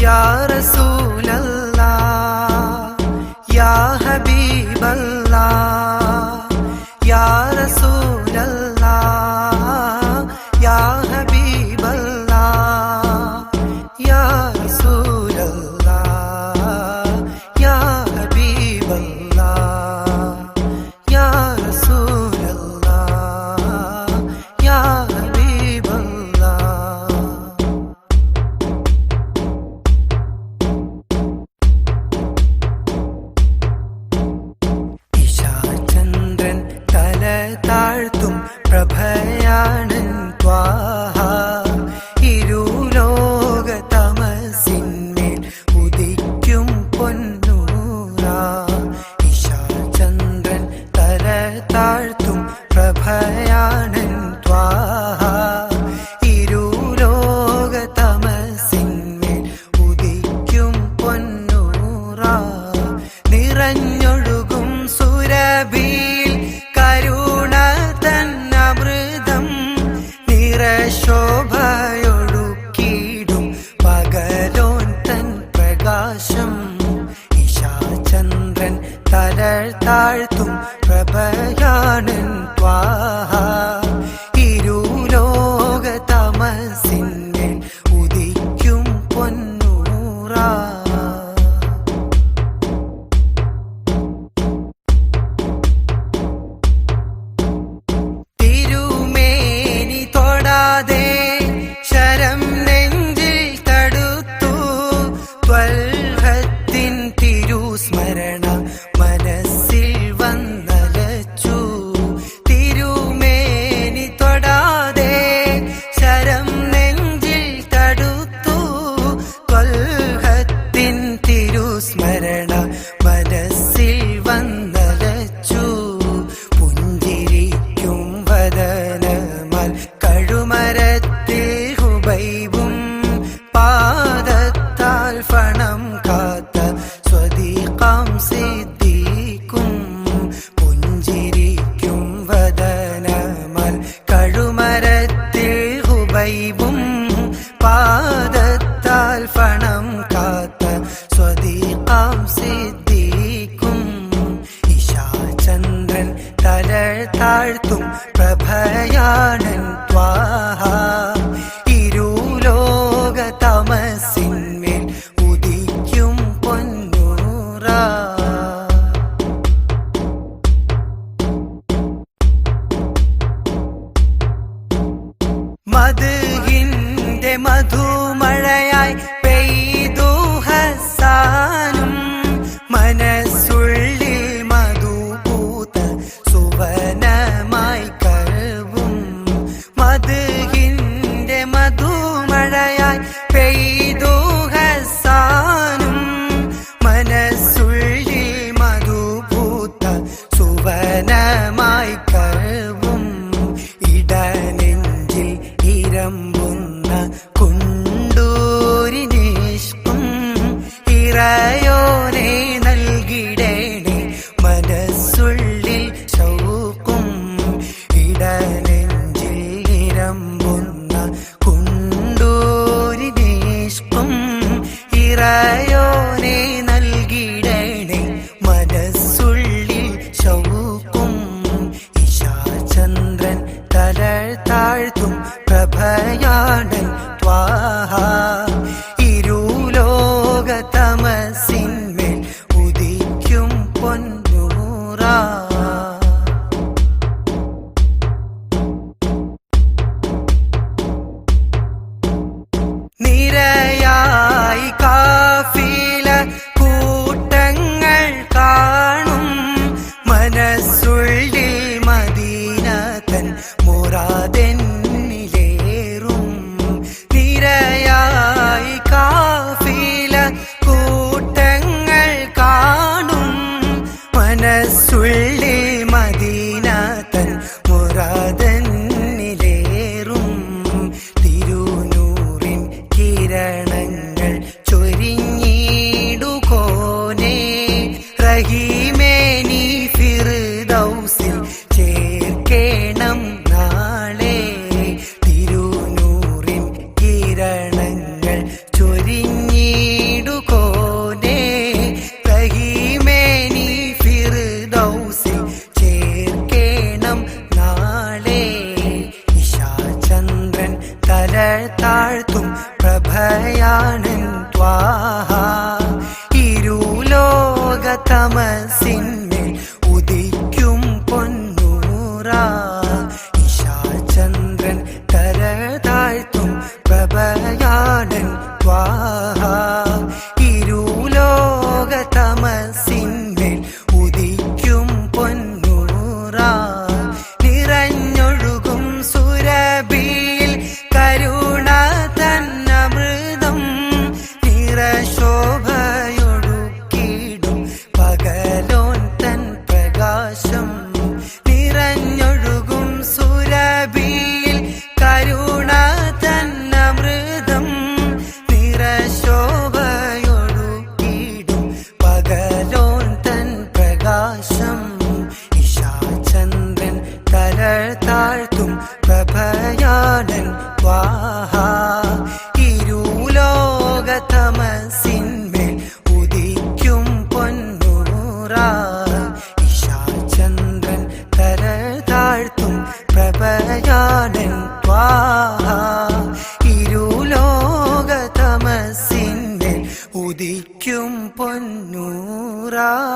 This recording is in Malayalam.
य सूलल्ला याः बीबल्ला य പ്രഭയാണെൻ ത്വാഹ പഴുമരത്തിൽ ഹുബൈബും പാദത്താൽ ഫണം കാത്ത സ്വദീകാം സിദ്ദീഖും. ഇശാചന്ദ്രൻ തലർ താഴ്ത്തും പ്രഭയാണൻ ത്വാഹാ. അത് എന്റെ മധു ഇത്രയോനെ നൽകിടേണേ. മനസ്സുള്ളിൽ ശൗക്കും ഇടനെഞ്ചിൽ നിരമ്പുന്ന കുണ്ടൂരി നിഷ്കും ഇറയോനെ നൽകിടേണേ. മനസ്സുള്ളിൽ ശൗക്കും ഇശാചന്ദ്രൻ തലർ താഴ്ത്തും പ്രഭയാടൻ ത്വാഹാ. താഴ്ത്തും പ്രഭയാണൻ ത്വാഹ. ഇരുലോക തമസിൻ llorar.